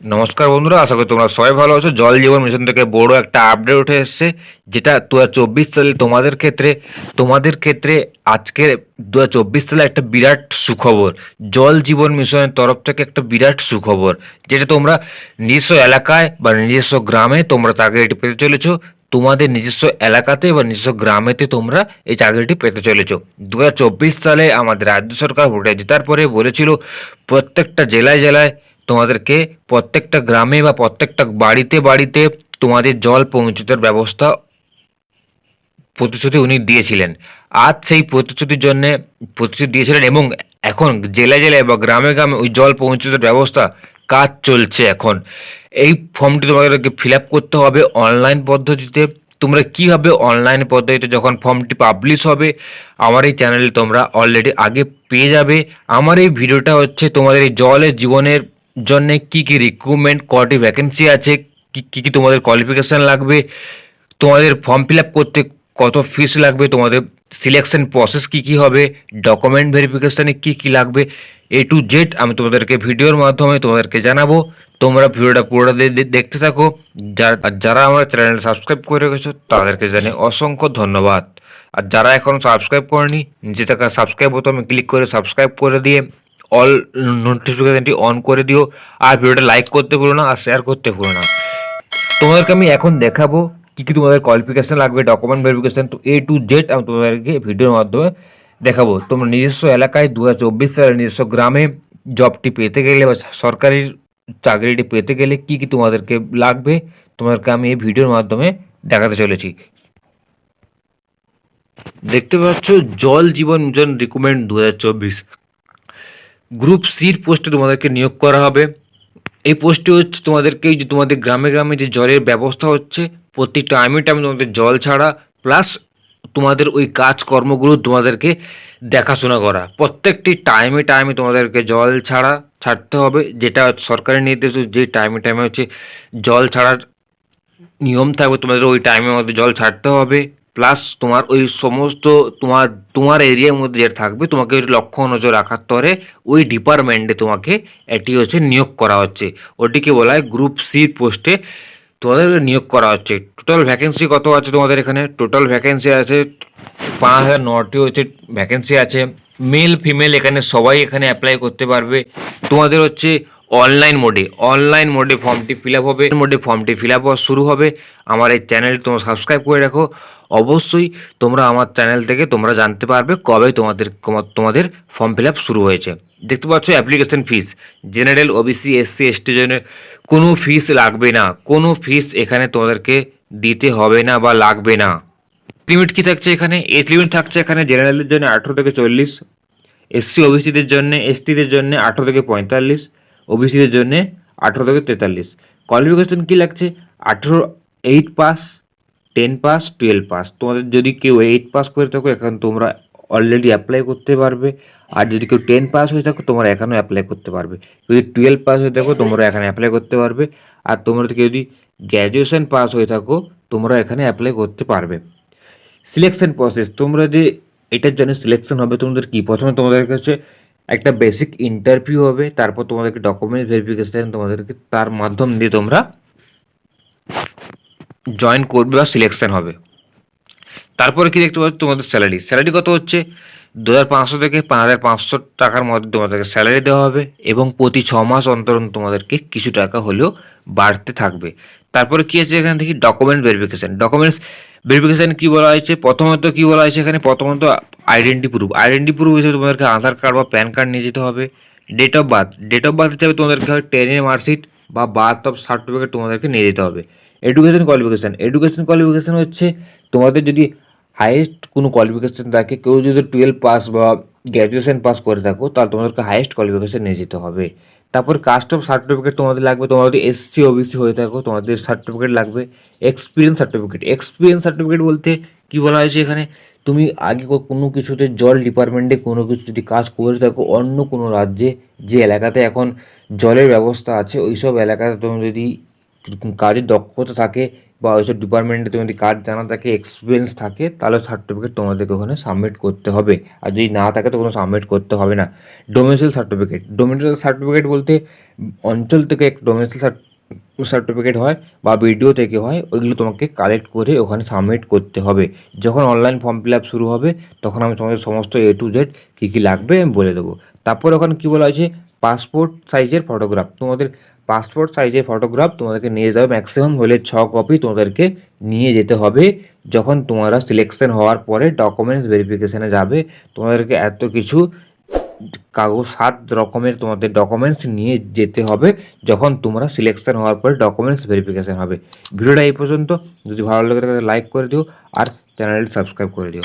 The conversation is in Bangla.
নমস্কার বন্ধুরা, আশা করি তোমরা সবাই ভালো আছো। জল জীবন মিশন থেকে বড় একটা আপডেট উঠে এসেছে, যেটা দু চব্বিশ সালে তোমাদের ক্ষেত্রে তোমাদের ক্ষেত্রে আজকে দু সালে একটা বিরাট সুখবর। জল জীবন মিশনের তরফ থেকে একটা বিরাট সুখবর, যেটা তোমরা নিজস্ব এলাকায় বা নিজস্ব গ্রামে তোমরা চাকরিটি পেতে চলেছো, তোমাদের নিজস্ব এলাকাতে বা নিজস্ব গ্রামেতে তোমরা এই চাকরিটি পেতে চলেছো। দু সালে আমাদের রাজ্য সরকার ভোটে জেতার পরে বলেছিল, প্রত্যেকটা জেলায় জেলায় তোমাদেরকে প্রত্যেকটা গ্রামে বা প্রত্যেকটা বাড়িতে বাড়িতে তোমাদের জল পৌঁছে ব্যবস্থা প্রতিশ্রুতি উনি দিয়েছিলেন। আজ সেই প্রতিশ্রুতির জন্যে প্রতিশ্রুতি দিয়েছিলেন এবং এখন জেলায় জেলায় বা গ্রামে গ্রামে ওই জল পৌঁছে ব্যবস্থা কাজ চলছে এখন। এই ফর্মটি তোমাদেরকে ফিল আপ করতে হবে অনলাইন পদ্ধতিতে। তোমরা কীভাবে অনলাইন পদ্ধতিতে যখন ফর্মটি পাবলিশ হবে, আমার এই চ্যানেলে তোমরা অলরেডি আগে পেয়ে যাবে। আমার এই ভিডিওটা হচ্ছে তোমাদের এই জলের জীবনের জন্য কি কি রিক্রুটমেন্ট কটি ভ্যাকেন্সি আছে, কি কি তোমাদের কোয়ালিফিকেশান লাগবে, তোমাদের ফর্ম ফিল আপ করতে কত ফিস লাগবে, তোমাদের সিলেকশন প্রসেস কি কি হবে ডকুমেন্ট ভেরিফিকেশানে কি কি লাগবে এ টু জেড আমি তোমাদেরকে ভিডিওর মাধ্যমে তোমাদেরকে জানাব। তোমরা ভিডিওটা পুরোটা দেখতে থাকো। যারা আমার চ্যানেল সাবস্ক্রাইব করে রেখেছো, তাদেরকে জানি অসংখ্য ধন্যবাদ। আর যারা এখনও সাবস্ক্রাইব করেনি নিচে থাকা সাবস্ক্রাইব বোতামে ক্লিক করে সাবস্ক্রাইব করে দিয়ে অল নোটিফিকেশনটি অন করে দিও। আর ভিডিওটা লাইক করতে ভুলো না, আর শেয়ার করতে ভুলো না। তোমাদেরকে আমি এখন দেখাবো কী কী তোমাদের কোয়ালিফিকেশান লাগবে ডকুমেন্ট ভেরিফিকেশান তো এ টু জেড আমি তোমাদেরকে ভিডিওর মাধ্যমে দেখাবো। তোমরা নিজস্ব এলাকায় দু হাজার চব্বিশ সালে নিজস্ব গ্রামে জবটি পেতে গেলে বা সরকারি চাকরিটি পেতে গেলে কী কী তোমাদেরকে লাগবে, তোমাদেরকে আমি এই ভিডিওর মাধ্যমে দেখাতে চলেছি। দেখতে পাচ্ছ, জল জীবন মিশন রিক্রুটমেন্ট দু গ্রুপ সির পোস্টে তোমাদেরকে নিয়োগ করা হবে। এই পোস্টে হচ্ছে তোমাদেরকে যে তোমাদের গ্রামে গ্রামে যে জলের ব্যবস্থা হচ্ছে প্রতি টাইমে টাইমে তোমাদের জল ছাড়া, প্লাস তোমাদের ওই কাজকর্মগুলো তোমাদেরকে দেখাশোনা করা। প্রত্যেকটি টাইমে টাইমে তোমাদেরকে জল ছাড়া ছাড়তে হবে, যেটা সরকারি নির্দেশ, যে টাইমে টাইমে হচ্ছে জল ছাড়ার নিয়ম থাকবে, তোমাদের ওই টাইমের মধ্যে জল ছাড়তে হবে। প্লাস তোমার ওই সমস্ত তোমার তোমার এরিয়ার মধ্যে যেটা থাকবে, তোমাকে লক্ষ্য নজর রাখার তরে ওই ডিপার্টমেন্টে তোমাকে এটি হচ্ছে নিয়োগ করা হচ্ছে। ওটিকে বলা হয় গ্রুপ সি পোস্টে তোমাদের নিয়োগ করা হচ্ছে। টোটাল ভ্যাকেন্সি কত আছে তোমাদের এখানে? টোটাল ভ্যাকেন্সি আছে পাঁচ হাজার নটি হচ্ছে ভ্যাকেন্সি আছে। মেল ফিমেল এখানে সবাই এখানে অ্যাপ্লাই করতে পারবে। তোমাদের হচ্ছে অনলাইন মোডে অনলাইন মোডে ফর্মটি ফিল আপ হবে মোডে ফর্মটি ফিল আপ হওয়া শুরু হবে। আমার এই চ্যানেলটি তোমরা সাবস্ক্রাইব করে রাখো। অবশ্যই তোমরা আমার চ্যানেল থেকে তোমরা জানতে পারবে কবে তোমাদের তোমাদের ফর্ম ফিল আপ শুরু হয়েছে। দেখতে পাচ্ছ application fees general OBC SC ST জন্য কোনো ফিস লাগবে না। কোনো ফিস এখানে তোমাদেরকে দিতে হবে না বা লাগবে না। লিমিট কি থাকছে এখানে? এজ লিমিট থাকছে এখানে জেনারেলের জন্য আঠেরো থেকে চল্লিশ এসসি ওবিসিদের জন্য এসটিদের জন্য আঠেরো থেকে পঁয়তাল্লিশ ওবিসিদের জন্য আঠেরো থেকে তেতাল্লিশ। কোয়ালিফিকেশন কী লাগছে? আঠেরো eight pass ten pass twelve pass তোমাদের যদি কেউ এইট পাস করে থাকো, এখন তোমরা অলরেডি অ্যাপ্লাই করতে পারবে। আর যদি কেউ টেন পাস হয়ে থাকো, তোমরা এখনও অ্যাপ্লাই করতে পারবে। যদি টুয়েলভ পাস হয়ে থাকো, তোমরা এখানে অ্যাপ্লাই করতে পারবে। আর তোমরা কেউ যদি গ্র্যাজুয়েশন পাস হয়ে থাকো, তোমরা এখানে অ্যাপ্লাই করতে পারবে। সিলেকশন প্রসেস তোমরা যে এটার জন্য সিলেকশন হবে, তোমাদের কি? প্রথমে তোমাদের কাছে একটা বেসিক ইন্টারভিউ হবে, তারপর তোমাদেরকে ডকুমেন্ট ভেরিফিকেশন তোমাদেরকে তার মাধ্যম দিয়ে তোমরা জয়েন করবে বা সিলেকশন হবে। তারপরে কি দেখতে পাচ্ছ? তোমাদের স্যালারি স্যালারি কত হচ্ছে? দু হাজার পাঁচশো থেকে পাঁচ হাজার পাঁচশো টাকার মধ্যে তোমাদেরকে স্যালারি দেওয়া হবে এবং প্রতি ছ মাস অন্তর অন্তর তোমাদেরকে কিছু টাকা হলেও বাড়তে থাকবে। তারপরে কি আছে এখানে দেখি ডকুমেন্ট ভেরিফিকেশন ডকুমেন্টস ভেরিফিকেশান কী বলা হয়েছে? প্রথমত কি বলা হয়েছে এখানে? প্রথমত আইডেন্টি প্রুফ আইডেন্টি প্রুফ হিসেবে তোমাদেরকে আধার কার্ড বা প্যান কার্ড নিয়ে যেতে হবে। Date of birth date of birth হিসাবে তোমাদেরকে টেনের মার্কশিট বা বার্থ অফ সার্টিফিকেট তোমাদেরকে নিয়ে যেতে হবে। এডুকেশন কোয়ালিফিকেশান এডুকেশন কোয়ালিফিকেশান হচ্ছে তোমাদের যদি হাইয়েস্ট কোনো কোয়ালিফিকেশান থাকে, কেউ যদি টুয়েলভ পাস বা গ্র্যাজুয়েশন পাস করে থাকো, তাহলে তোমাদেরকে হাইয়েস্ট কোয়ালিফিকেশান নিয়ে যেতে হবে। তারপর কাস্ট অফ সার্টিফিকেট তোমাদের লাগবে তোমাদের যদি এসসি ওবিসি হয়ে থাকো, তোমাদের সার্টিফিকেট লাগবে এক্সপিরিয়েন্স সার্টিফিকেট এক্সপিরিয়েন্স সার্টিফিকেট বলতে কী বলা হয়েছে এখানে? তুমি আগে কোনো কিছুতে জল ডিপার্টমেন্টে কোনো কিছু যদি কাজ করে থাকো, অন্য কোনো রাজ্যে যে এলাকাতে এখন জলের ব্যবস্থা আছে ওই সব এলাকাতে তুমি যদি কাজের দক্ষতা থাকে বা ওইসব ডিপার্টমেন্টে তোমার যদি কাজ জানা থাকে এক্সপিরিয়েন্স থাকে, তাহলে সার্টিফিকেট তোমাদেরকে ওখানে সাবমিট করতে হবে। আর যদি না থাকে তো কোনো সাবমিট করতে হবে না। ডোমেসিল সার্টিফিকেট ডোমেসিল সার্টিফিকেট বলতে অঞ্চল থেকে এক ডোমেস্টিক সার্টিফিকেট হয় বা ভিডিও থেকে হয় ওইগুলো তোমাকে কালেক্ট করে ওখানে সাবমিট করতে হবে। যখন অনলাইন ফর্ম ফিল আপ শুরু হবে, তখন আমি তোমাদের সমস্ত এ টু জেড কী কী লাগবে আমি বলে দেবো। তারপর ওখানে কী বলা আছে পাসপোর্ট সাইজের ফটোগ্রাফ তোমাদের পাসপোর্ট সাইজের ফটোগ্রাফ তোমাদেরকে নিয়ে যেতে হবে। ম্যাক্সিমাম হলে ছ কপি তোমাদেরকে নিয়ে যেতে হবে। যখন তোমরা সিলেকশন হওয়ার পরে ডকুমেন্টস ভেরিফিকেশানে যাবে, তোমাদেরকে এত কিছু কাগজ, সাত রকমের তোমাদের ডকুমেন্টস নিয়ে যেতে হবে। যখন তোমরা সিলেকশন হওয়ার পরে ডকুমেন্টস ভেরিফিকেশান হবে। ভিডিওটা এই পর্যন্ত। যদি ভালো লাগে তাহলে লাইক করে দিও আর চ্যানেলটি সাবস্ক্রাইব করে দিও।